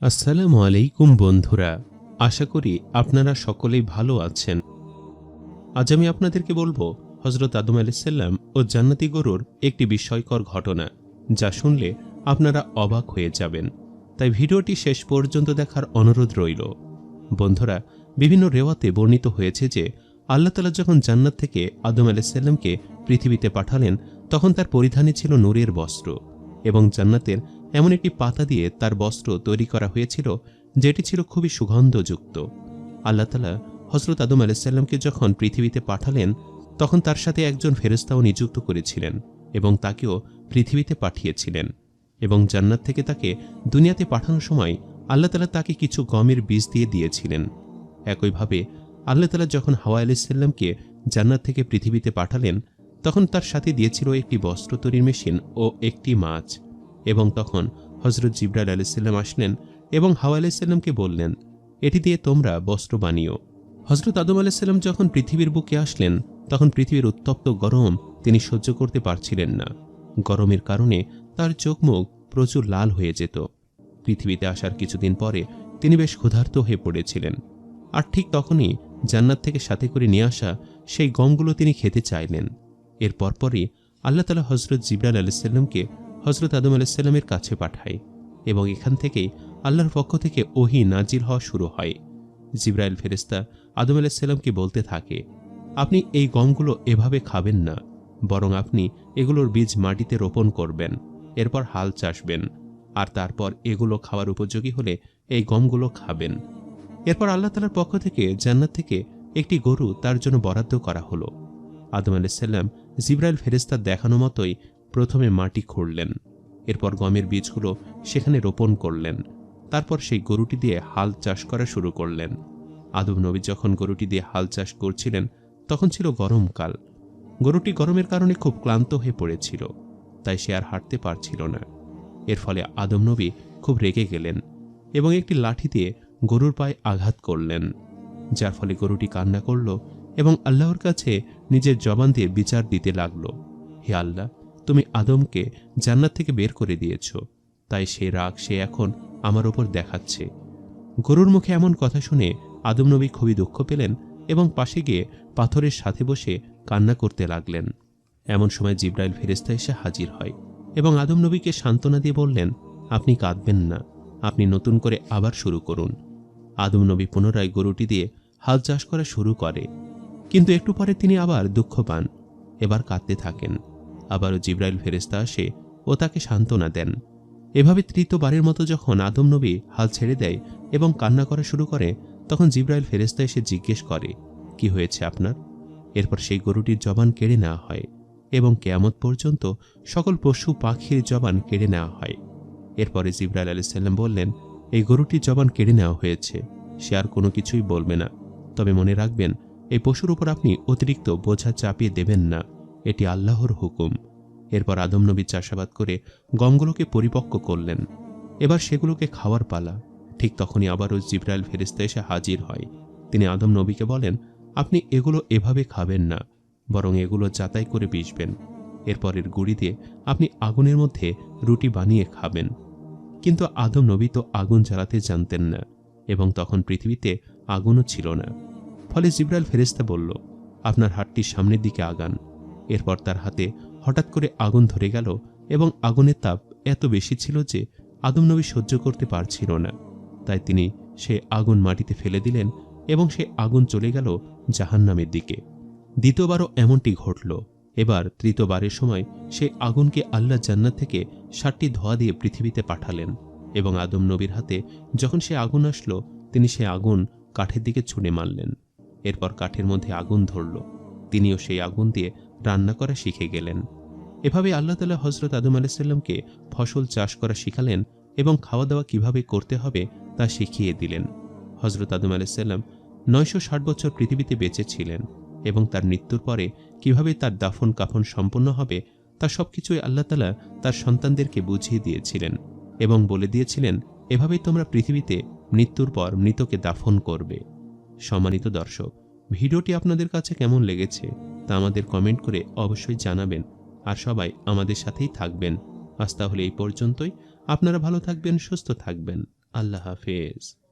আসসালামু আলাইকুম বন্ধুরা, আশা করি আপনারা সকলেই ভালো আছেন। আজ আমি আপনাদেরকে বলব হজরত আদম আলাইসাল্লাম ও জান্নাতি গরুর একটি বিস্ময়কর ঘটনা, যা শুনলে আপনারা অবাক হয়ে যাবেন। তাই ভিডিওটি শেষ পর্যন্ত দেখার অনুরোধ রইল। বন্ধুরা, বিভিন্ন রেওয়াতে বর্ণিত হয়েছে যে, আল্লাহ তালা যখন জান্নাত থেকে আদম আলাইসাল্লামকে পৃথিবীতে পাঠালেন, তখন তার পরিধানে ছিল নূরের বস্ত্র এবং জান্নাতের এমন একটি পাতা দিয়ে তার বস্ত্র তৈরি করা হয়েছিল, যেটি ছিল খুবই সুগন্ধযুক্ত। আল্লাহ তালা হজরত আদম আলাইসাল্লামকে যখন পৃথিবীতে পাঠালেন, তখন তার সাথে একজন ফেরেস্তাও নিযুক্ত করেছিলেন এবং তাকেও পৃথিবীতে পাঠিয়েছিলেন এবং জান্নাত থেকে তাকে দুনিয়াতে পাঠানোর সময় আল্লাহ তালা তাকে কিছু গমের বীজ দিয়ে দিয়েছিলেন। একইভাবে আল্লাহ তালা যখন হাওয়া আলাইসাল্লামকে জান্নাত থেকে পৃথিবীতে পাঠালেন, তখন তার সাথে দিয়েছিল একটি বস্ত্র তৈরির মেশিন ও একটি মাছ। এবং তখন হজরত জিব্রাইল আলাইসাল্লাম আসলেন এবং হাওয়া আলাইসাল্লামকে বললেন, এটি দিয়ে তোমরা বস্ত্র বানিও। হজরত আদম আলাইসাল্লাম যখন পৃথিবীর বুকে আসলেন, তখন পৃথিবীর উত্তপ্ত গরম তিনি সহ্য করতে পারছিলেন না। গরমের কারণে তার চোখ মুখ প্রচুর লাল হয়ে যেত। পৃথিবীতে আসার কিছুদিন পরে তিনি বেশ ক্ষুধার্ত হয়ে পড়েছিলেন। আর ঠিক তখনই জান্নাত থেকে সাথে করে নিয়ে আসা সেই গমগুলো তিনি খেতে চাইলেন। এর পরপরই আল্লাহ তালা হজরত জিবরাল আলাইসাল্লামকে হজরত আদম আলাইসাল্লামের কাছে পাঠায় এবং এখান থেকেই আল্লাহর পক্ষ থেকে ওহি নাজির হওয়া শুরু হয়। জিব্রাইল ফেরেস্তা আদম আলাইসাল্লামকে বলতে থাকে, আপনি এই গমগুলো এভাবে খাবেন না, বরং আপনি এগুলোর বীজ মাটিতে রোপণ করবেন, এরপর হাল চাষবেন, আর তারপর এগুলো খাওয়ার উপযোগী হলে এই গমগুলো খাবেন। এরপর আল্লাহ তালার পক্ষ থেকে জান্নাত থেকে একটি গরু তার জন্য বরাদ্দ করা হলো। আদম আলাইসাল্লাম জিব্রাইল ফেরেস্তার দেখানো মতোই প্রথমে মাটি খুঁড়লেন, এরপর গমের বীজগুলো সেখানে রোপণ করলেন, তারপর সেই গরুটি দিয়ে হাল চাষ করা শুরু করলেন। আদম নবী যখন গরুটি দিয়ে হাল চাষ করছিলেন, তখন ছিল গরমকাল গরুটি গরমের কারণে খুব ক্লান্ত হয়ে পড়েছিল, তাই সে আর হাঁটতে পারছিল না। এর ফলে আদম নবী খুব রেগে গেলেন এবং একটি লাঠি দিয়ে গরুর পায়ে আঘাত করলেন, যার ফলে গরুটি কান্না করল এবং আল্লাহর কাছে নিজের জবান দিয়ে বিচার দিতে লাগল। হে আল্লাহ তুমি আদমকে জান্নাত থেকে বের করে দিয়েছ। তাই সে রাগ সে এখন আমার ওপর দেখাচ্ছে। গরুর মুখে এমন কথা শুনে আদম নবী খুবই দুঃখ পেলেন এবং পাশে গিয়ে পাথরের সাথে বসে কান্না করতে লাগলেন। এমন সময় জিব্রাইল ফেরেস্তা এসে হাজির হয় এবং আদম নবীকে সান্ত্বনা দিয়ে বললেন, আপনি কাঁদবেন না, আপনি নতুন করে আবার শুরু করুন। আদম নবী পুনরায় গরুটি দিয়ে হাল চাষ করা শুরু করে। কিন্তু একটু পরে তিনি আবার দুঃখ পান, এবার কাঁদতে থাকেন। আবারও জিব্রাইল ফেরেস্তা আসে ও তাকে সান্ত্বনা দেন। এভাবে তৃতীয়বারের মতো যখন আদম নবী হাল ছেড়ে দেয় এবং কান্না করা শুরু করে, তখন জিব্রাইল ফেরেস্তা এসে জিজ্ঞেস করে, কি হয়েছে আপনার? এরপর সেই গরুটির জবান কেড়ে নেওয়া হয় এবং কেয়ামত পর্যন্ত সকল পশু পাখির জবান কেড়ে নেওয়া হয়। এরপরে জিব্রাইল আলাইসাল্লাম বললেন, এই গরুটির জবান কেড়ে নেওয়া হয়েছে, সে আর কোনো কিছুই বলবে না। তবে মনে রাখবেন, এই পশুর উপর আপনি অতিরিক্ত বোঝা চাপিয়ে দেবেন না। এটি আল্লাহর হুকুম। এরপর আদম নবী চাষাবাদ করে গমগুলোকে পরিপক্ক করলেন। এবার সেগুলোকে খাওয়ার পালা। ঠিক তখনই আবারও জিব্রাইল ফেরিস্তা এসে হাজির হয়। তিনি আদম নবীকে বলেন, আপনি এগুলো এভাবে খাবেন না, বরং এগুলো যাতাই করে পিসবেন এরপরের গুড়ি দিয়ে আপনি আগুনের মধ্যে রুটি বানিয়ে খাবেন। কিন্তু আদম নবী তো আগুন জ্বালাতে জানতেন না, এবং তখন পৃথিবীতে আগুনও ছিল না। ফলে জিব্রাইল ফেরিস্তা বলল, আপনার হাতটি সামনের দিকে আগান। এরপর তার হাতে হঠাৎ করে আগুন ধরে গেল এবং আগুনের তাপ এত বেশি ছিল যে আদম নবী সহ্য করতে পারছিল না। তাই তিনি সে আগুন মাটিতে ফেলে দিলেন এবং সে আগুন চলে গেল জাহান্নামের দিকে। দ্বিতীয়বারও এমনটি ঘটল। এবার তৃতীয়বারের সময় সে আগুনকে আল্লাহ জান্নাত থেকে ষাটটি ধোয়া দিয়ে পৃথিবীতে পাঠালেন এবং আদম নবীর হাতে যখন সে আগুন আসলো, তিনি সে আগুন কাঠের দিকে ছুঁড়ে মারলেন। এরপর কাঠের মধ্যে আগুন ধরল। তিনিও সেই আগুন দিয়ে রান্না করা শিখে গেলেন। এভাবে আল্লাহ তালা হজরত আদম আলাইসাল্লামকে ফসল চাষ করা শিখালেন এবং খাওয়া দাওয়া কীভাবে করতে হবে তা শিখিয়ে দিলেন। হজরত আদম আলাইসাল্লাম নয়শো ষাট বছর পৃথিবীতে বেঁচে ছিলেন এবং তার মৃত্যুর পরে কীভাবে তার দাফন কাফন সম্পন্ন হবে তা সবকিছুই আল্লাহ তালা তার সন্তানদেরকে বুঝিয়ে দিয়েছিলেন এবং বলে দিয়েছিলেন, এভাবেই তোমরা পৃথিবীতে মৃত্যুর পর মৃতকে দাফন করবে। সম্মানিত দর্শক, ভিডিওটি আপনাদের কাছে কেমন লেগেছে? তা আমাদের কমেন্ট করে অবশ্যই জানাবেন আর সবাই আমাদের সাথেই থাকবেন। আজ তাহলে এই পর্যন্তই। আপনারা ভালো থাকবেন, সুস্থ থাকবেন। আল্লাহ হাফেজ।